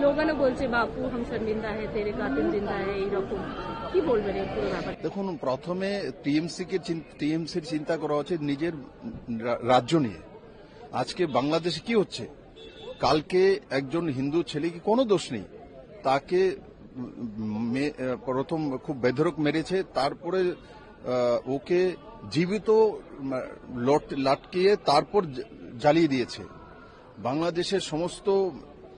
স্লোগানও বলছে, বাপু শর্মিন্দা হে তেরে কাতিল জিন্দা হে এইরকম দেখুন, প্রথমে টিএমসি কে টিএমসির চিন্তা করা উচিত নিজের রাজ্য নিয়ে। আজকে বাংলাদেশে কি হচ্ছে? কালকে একজন হিন্দু ছেলে কি কোনো দোষ নেই। তাকে প্রথম খুব বেধরক মেরেছে, তারপরে ওকে জীবিত লাটকিয়ে তারপর জ্বালিয়ে দিয়েছে। বাংলাদেশের সমস্ত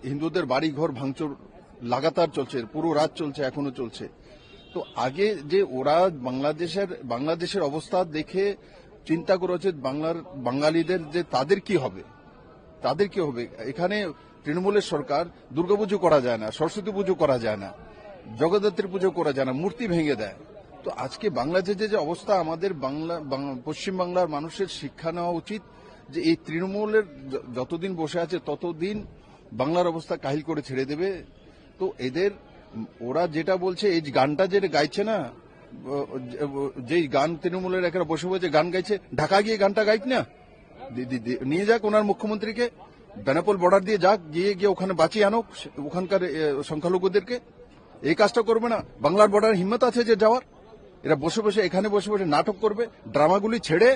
হিন্দুদের বাড়ি ঘর ভাঙচুর লাগাতার চলছে, পুরো রাত চলছে, এখনও চলছে। তো আগে যে ওরা বাংলাদেশের বাংলাদেশের অবস্থা দেখে চিন্তা করা উচিত বাংলার বাঙালিদের যে তাদের কি হবে, তাদের কি হবে। এখানে তৃণমূলের সরকার দুর্গাপুজো করা যায় না, সরস্বতী পুজো করা যায় না জগদ্ধাত্রী পুজো করা যায় না, মূর্তি ভেঙে দেয়। তো আজকে বাংলাদেশে যে অবস্থা, আমাদের বাংলা পশ্চিমবাংলার মানুষের শিক্ষা নেওয়া উচিত যে এই তৃণমূলের যতদিন বসে আছে, ততদিন বাংলার অবস্থা কাহিল করে ছেড়ে দেবে। তো এদের, ওরা যেটা বলছে, এই গানটা যেটা গাইছে না, যেই গান তৃণমূলের এখানে বসে বসে গান গাইছে, ঢাকা গিয়ে গানটা গাইক না। নিয়ে যাক ওনার মুখ্যমন্ত্রীকে, বেনাপোল বর্ডার দিয়ে যাক, গিয়ে গিয়ে ওখানে বাঁচিয়ে আনুক ওখানকার সংখ্যালঘুদেরকে। এই কাজটা করবে না। বাংলার বর্ডার হিম্মত আছে যে যাওয়ার। এরা বসে বসে, এখানে বসে বসে নাটক করবে, ড্রামাগুলি ছেড়ে,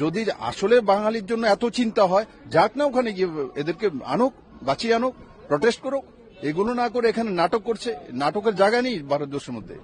যদি আসলে বাঙালির জন্য এত চিন্তা হয়, যাক না ওখানে গিয়ে এদেরকে আনুক। বাঁচিয়ে আনুক প্রটেস্ট করুক, এগুলো না করে এখানে নাটক করছে, নাটকের জায়গা নেই ভারতবর্ষের মধ্যে।